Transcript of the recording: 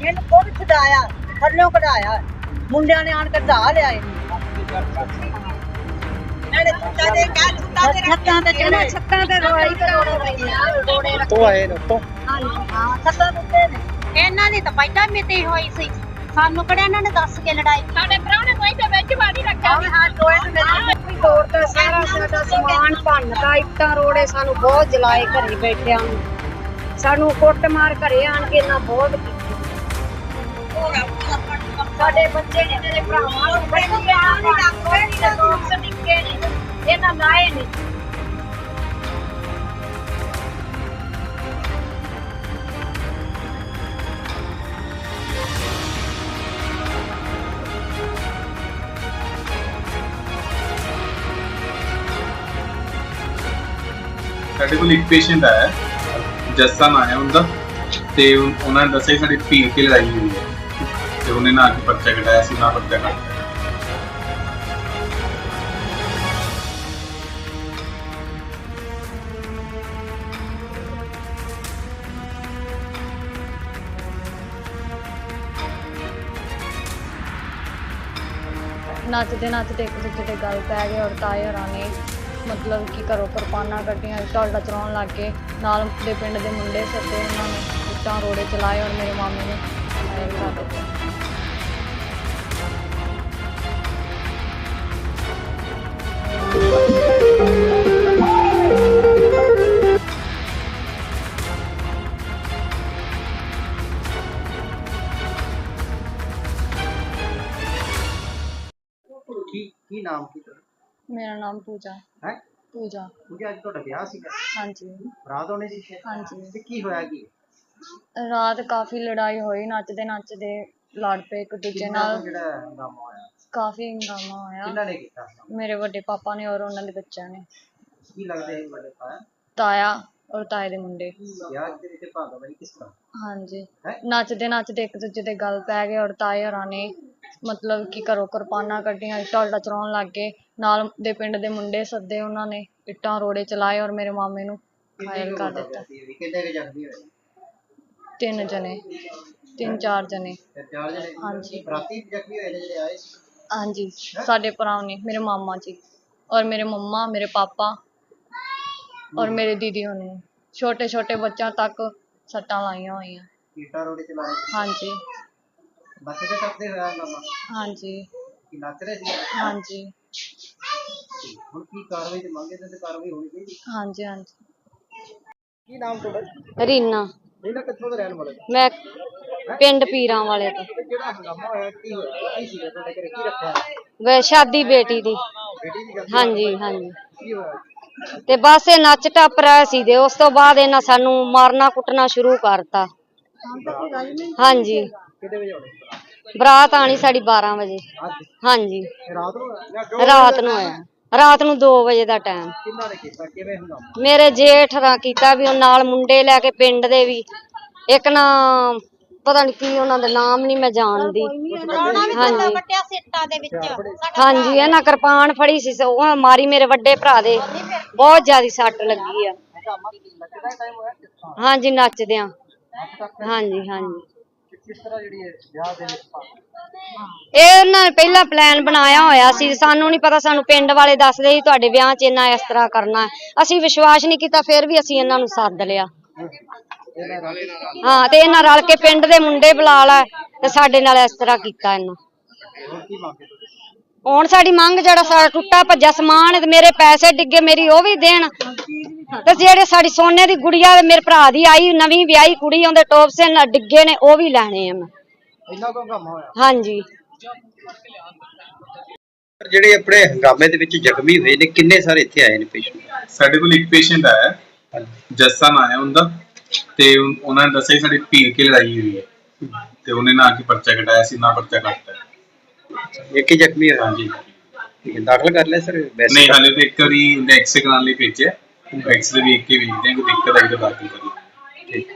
ਇਹਨੂੰ ਖੁਦ ਛਡਾਇਆ ਥੱਲਿਓਂ ਕਢਾਇਆ ਮੁੰਡਿਆਂ ਨੇ ਆਣ ਕੇ ਢਾ ਲਿਆ ਇਹਨੂੰ ਨਾਲੇ ਛੱਤਾਂ ਦੇ ਕਹਿ ਛੱਤਾਂ ਦੇ ਛੱਤਾਂ ਤੇ ਚੜੇ ਛੱਤਾਂ ਤੇ ਰੋਈ ਕਰੋੜੇ ਪਈਆਂ ਰੋੜੇ ਤੋਂ ਆਏ ਨੇ ਤੋਂ ਹਾਂ ਛੱਤਾਂ ਦੇ ਉੱਤੇ ਨੇ। ਇਹਨਾਂ ਦੀ ਤਾਂ ਪਹਿਲਾਂ ਮਿਤੀ ਹੋਈ ਸੀ। ਸਾਨੂੰ ਕਿਹੜਾ ਇਹਨਾਂ ਨੇ ਦੱਸ ਕੇ ਲੜਾਈ ਸਾਡੇ ਪ੍ਰਾਹੁਣੇ ਕੋਈ ਤੇ ਵਿੱਚ ਵਾੜੀ ਰੱਖਿਆ ਆਵੇ ਹਾਂ ਟੋਏ ਨੂੰ ਮੇਰੇ ਤੋੜਤਾ ਸਾਰਾ ਸਾਡਾ ਸਮਾਨ ਭੰਨਤਾ ਇੱਟਾਂ ਰੋੜੇ ਸਾਨੂੰ ਬਹੁਤ ਜਲਾਏ ਘਰੇ ਬੈਠਿਆਂ ਨੂੰ। ਸਾਨੂੰ ਕੁੱਟ ਮਾਰ ਘਰੇ ਆਣ ਕੇ ਨਾ ਬਹੁਤ ਕੀਤੀ ਸਾਡੇ ਬੱਚੇ ਨੇ, ਮੇਰੇ ਭਰਾਵਾਂ ਨੂੰ ਬੱਚਿਆਂ ਨੂੰ ਕੋਈ ਨਾ ਦੋਸਤ ਨਿੱਕੇ ਨੇ, ਇਹਨਾਂ ਲਾਏ ਨੇ। ਸਾਡੇ ਕੋਲ ਇੱਕ ਪੇਸ਼ੈਂਟ ਆਇਆ, ਜੱਸਾ ਨਾਂ ਹੈ ਉਹਦਾ, ਤੇ ਉਹਨਾਂ ਨੇ ਦੱਸਿਆ ਕਿ ਸਾਡੀ ਭੀੜ ਕੀ ਲੜਾਈ ਹੋਈ ਹੈ। ਤੇ ਉਹਨੇ ਨਾ ਕੇ ਪਰਚਾ ਕਟਾਇਆ ਸੀ, ਨਾ ਪਰਚਾ ਕੱਟਿਆ ਨੱਚਦੇ ਨੱਚਦੇ ਇੱਕ ਦੂਜੇ ਦੇ ਗੱਲ ਪੈ ਗਏ ਔਰ ਤਾਏ ਹੋਰਾਂ ਨੇ ਮਤਲਬ ਕਿ ਘਰੋਂ ਕਿਰਪਾਨਾਂ ਕੱਢੀਆਂ ਢਾਲਡਾ ਚਲਾਉਣ ਲੱਗ ਗਏ। ਨਾਲ ਦੇ ਪਿੰਡ ਦੇ ਮੁੰਡੇ ਸੱਦੇ ਉਹਨਾਂ ਨੇ ਇੱਟਾਂ ਰੋੜੇ ਚਲਾਏ ਔਰ ਮੇਰੇ ਮਾਮੇ ਨੇ ਘਾਇਲ ਕਰ ਦਿੱਤਾ ਕੀ ਕੀ ਨਾਮ ਕੀ ਤੁਹਾਡਾ? ਮੇਰਾ ਨਾਮ ਪੂਜਾ। ਹੈ? ਪੂਜਾ। ਕਿਉਂਕਿ ਅੱਜ ਤੁਹਾਡਾ ਵਿਆਹ ਸੀਗਾ? ਹਾਂਜੀ। ਰਾਤ ਹੋਣੀ ਸੀ ਸ਼ਾਇਦ। ਹਾਂਜੀ। ਤੇ ਕੀ ਹੋਇਆ ਕੀ? ਰਾਤ ਕਾਫੀ ਲੜਾਈ ਹੋਈ ਨੱਚਦੇ ਨੱਚਦੇ ਲੜ ਪਏ ਇੱਕ ਦੂਜੇ ਕਿੰਨਾ ਨਾਲ। ਜਿਹੜਾ ਹੰਗਾਮਾ ਹੋਇਆ? ਕਾਫੀ ਹੰਗਾਮਾ ਹੋਇਆ। ਕਿੰਨਾ ਨੇ ਕੀਤਾ ਮੇਰੇ ਵੱਡੇ ਪਾਪਾ ਨੇ ਔਰ ਉਹਨਾਂ ਦੇ ਬੱਚਿਆਂ ਨੇ। ਕੀ ਲੱਗਦਾ ਹੈ ਤੁਹਾਡੇ ਪਾਇਆ ਤਾਇਆ ਔਰ ਤਾਏ ਦੇ ਮੁੰਡੇ। ਵਿਆਹ ਦੇ ਵਿੱਚ ਭਾਗਾ ਬਈ ਕਿਸ ਤਰ੍ਹਾਂ? ਹਾਂਜੀ। ਹੈਂ? ਨੱਚਦੇ ਨੱਚਦੇ ਇੱਕ ਦੂਜੇ ਦੇ ਗੱਲ ਪੈ ਗਏ ਔਰ ਤਾਏ ਹੋਰਾਂ ਨੇ ਮਤਲਬ ਕਿ ਘਰੋਂ ਕਿਰਪਾਨਾਂ ਕੱਢੀਆਂ ਢੋਲਡਾ ਚਲਾਉਣ ਲੱਗ ਗਏ। ਨਾਲ ਦੇ ਪਿੰਡ ਦੇ ਮੁੰਡੇ ਸੱਦੇ ਉਹਨਾਂ ਨੇ ਇੱਟਾਂ ਰੋੜੇ ਚਲਾਏ ਔਰ ਮੇਰੇ ਮਾਮੇ ਨੂੰ ਘਾਇਲ ਕਰ ਦਿੱਤਾ। ਸੀ ਕਿੰਨੇ ਕੁ ਜ਼ਖਮੀ ਹੋਏ ਤਿੰਨ ਜਣੇ। ਤਿੰਨ ਚਾਰ ਜਣੇ। ਤੇ ਚਾਰ ਜਣੇ ਹਾਂਜੀ। ਰਾਤੀ ਜ਼ਖਮੀ ਹੋਏ ਨੇ ਜਿਹੜੇ ਆਏ ਸੀ? ਹਾਂਜੀ। ਸਾਡੇ ਭਰਾ ਨੇ ਮੇਰੇ ਮਾਮਾ ਜੀ। ਔਰ ਮੇਰੇ ਮੰਮਾ ਮੇਰੇ ਪਾਪਾ ਔਰ ਮੇਰੇ ਦੀਦੀ ਹੋਣੇ। ਛੋਟੇ ਛੋਟੇ ਬੱਚਿਆਂ ਤੱਕ ਸੱਟਾਂ ਲਾਈਆਂ ਹੋਈਆਂ। ਕੀਟਾ ਰੋੜੇ ਚਲਾਏ? ਹਾਂਜੀ। ਬੱਸ ਦੇ ਟੱਪਦੇ ਹੋਇਆ ਹੰਗਾਮਾ ਹਾਂਜੀ। ਕੀ ਨੱਚ ਰਹੇ ਸੀ? ਹਾਂਜੀ। ਹੁਣ ਕੀ ਕਾਰਵਾਈ ਤੇ ਮੰਗੇ ਤੇ ਕਾਰਵਾਈ ਹੋਣੀ ਚਾਹੀਦੀ? ਹਾਂਜੀ ਹਾਂਜੀ। ਕੀ ਨਾਮ ਤੁਹਾਡਾ? ਰੀਨਾ। ਇਹਨਾਂ ਕਿੱਥੋਂ ਦੇ ਰਹਿਣ ਵਾਲੇ? ਮੈਂ ਪਿੰਡ ਪੀਰਾਂ ਵਾਲੇ ਤੋਂ। ਤੇ ਜਿਹੜਾ ਹੰਗਾਮਾ ਹੋਇਆ? ਕੀ ਹੋਇਆ? ਕੀ ਸੀਗਾ ਤੁਹਾਡੇ ਘਰੇ ਕੀ ਰੱਖਿਆ? ਵੇ ਸ਼ਾਦੀ ਬੇਟੀ ਦੀ। ਬੇਟੀ ਦੀ ਗੱਲ ਹਾਂਜੀ ਹਾਂਜੀ। ਕੀ ਹੋਇਆ? ਤੇ ਬਸ ਇਹ ਨੱਚ ਟੱਪ ਰਹੇ ਸੀ ਤੇ ਉਸ ਤੋਂ ਬਾਅਦ ਇਹਨਾਂ ਸਾਨੂੰ ਮਾਰਨਾ ਕੁੱਟਣਾ ਸ਼ੁਰੂ ਕਰਤਾ। ਹਾਂਜੀ। ਵਜੇ ਹੋਣੀ ਬਰਾਤ ਆਣੀ ਸਾਡੀ 12 ਵਜੇ। ਅੱਜ ਹਾਂਜੀ। ਰਾਤ ਨੂੰ? ਰਾਤ ਨੂੰ ਆਇਆ। ਰਾਤ ਨੂੰ 2 ਵਜੇ ਦਾ ਟਾਈਮ। ਕਿੰਨਾ ਨੇ ਕੀਤਾ? ਕਿਵੇਂ ਹੰਗਾਮਾ ਮੇਰੇ ਜੇਠ ਦਾ ਕੀਤਾ ਵੀ ਉਹ ਨਾਲ ਮੁੰਡੇ ਲੈ ਕੇ ਪਿੰਡ ਦੇ ਵੀ। ਇੱਕ ਨਾ ਪਤਾ ਨਹੀਂ ਕੀ ਉਹਨਾਂ ਦਾ ਨਾਮ ਨਹੀਂ ਮੈਂ ਜਾਣਦੀ। ਹਾਂਜੀ। ਵੱਟਿਆ ਸਿੱਟਾਂ ਦੇ ਵਿੱਚ। ਹਾਂਜੀ ਇਹਨਾਂ ਕਿਰਪਾਨ ਫੜੀ ਸੀ ਉਹ ਮਾਰੀ ਮੇਰੇ ਵੱਡੇ ਭਰਾ ਦੇ। ਬਹੁਤ ਜ਼ਿਆਦਾ ਸੱਟ ਲੱਗੀ ਆ। ਹਾਂਜੀ ਨੱਚਦਿਆਂ। ਹਾਂਜੀ ਹਾਂਜੀ। ਕਿਸ ਤਰ੍ਹਾਂ ਜਿਹੜੀ ਹੈ ਵਿਆਹ ਦੇ ਵਿੱਚ ਭਾਗ ਇਹ ਉਹਨਾਂ ਨੇ ਪਹਿਲਾਂ ਪਲਾਨ ਬਣਾਇਆ ਹੋਇਆ ਸੀ। ਸਾਨੂੰ ਨਹੀਂ ਪਤਾ ਸਾਨੂੰ ਪਿੰਡ ਵਾਲੇ ਦੱਸਦੇ ਸੀ ਤੁਹਾਡੇ ਵਿਆਹ 'ਚ ਇੰਨਾ ਇਸ ਤਰ੍ਹਾਂ ਕਰਨਾ ਹੈ। ਅਸੀਂ ਵਿਸ਼ਵਾਸ ਨਹੀਂ ਕੀਤਾ ਫਿਰ ਵੀ ਅਸੀਂ ਇਹਨਾਂ ਨੂੰ ਸੱਦ ਲਿਆ। ਇਹਨਾਂ ਹਾਂ ਤੇ ਇਹਨਾਂ ਰਲ ਕੇ ਪਿੰਡ ਦੇ ਮੁੰਡੇ ਬੁਲਾ ਲੈ ਤੇ ਸਾਡੇ ਨਾਲ ਇਸ ਤਰ੍ਹਾਂ ਕੀਤਾ ਇਹਨਾਂ। ਹੁਣ ਕੀ ਮੰਗੇ ਤੁਸੀਂ ਹੁਣ ਸਾਡੀ ਮੰਗ ਜਿਹੜਾ ਸਾਡਾ ਟੁੱਟਾ ਭੱਜਾ ਸਮਾਨ ਹੈ ਤੇ ਮੇਰੇ ਪੈਸੇ ਡਿੱਗੇ ਮੇਰੀ ਉਹ ਵੀ ਦੇਣ। ਤੇ ਜਿਹੜੇ ਸਾਡੀ ਸੋਨੇ ਦੀ ਗੁੜੀਆ ਤੇ ਮੇਰੇ ਭਰਾ ਦੀ ਆਈ ਨਵੀਂ ਵਿਆਹੀ ਕੁੜੀ ਉਹਦੇ ਟੋਪਸੇ ਨਾਲ ਡਿੱਗੇ ਨੇ ਉਹ ਵੀ ਲੈਣੇ ਆ ਮੈਂ। ਇੰਨਾ ਕੁ ਹੰਗਾਮਾ ਹੋਇਆ? ਹਾਂਜੀ। ਜਿਹੜੇ ਆਪਣੇ ਹੰਗਾਮੇ ਦੇ ਵਿੱਚ ਜ਼ਖਮੀ ਹੋਏ ਨੇ ਕਿੰਨੇ ਸਾਰੇ ਇੱਥੇ ਆਏ ਨੇ ਪੇਸ਼ੈਂਟ? ਸਾਡੇ ਕੋਲ ਇੱਕ ਪੇਸ਼ੈਂਟ ਆਇਆ ਹੈ, ਜੱਸਾ ਨਾਂ ਹੈ ਉਹਦਾ ਤੇ ਉਨ- ਉਹਨਾਂ ਨੇ ਦੱਸਿਆ ਕਿ ਸਾਡੀ ਪੀਰ ਕੀ ਲੜਾਈ ਹੋਈ ਹੈ। ਤੇ ਉਹਨੇ ਨਾ ਕੇ ਪਰਚਾ ਕਟਾਇਆ ਸੀ ਨਾ ਪਰਚਾ ਕੱਟਿਆ ਇੱਕ ਹੀ ਜ਼ਖਮੀ ਹੋਇਆ? ਹਾਂਜੀ। ਠੀਕ ਹੈ, ਦਾਖਲ ਕਰ ਲਿਆ ਸਰ? ਨਹੀਂ ਹਾਲੇ ਤੇ ਇੱਕ ਵਾਰੀ ਐਕਸਰੇ ਕਰਾਉਣ ਲਈ ਭੇਜਿਆ। तुम फैसले भी एक के भेजते हैं कुछ दिक्कत आई तो बात कर लो ठीक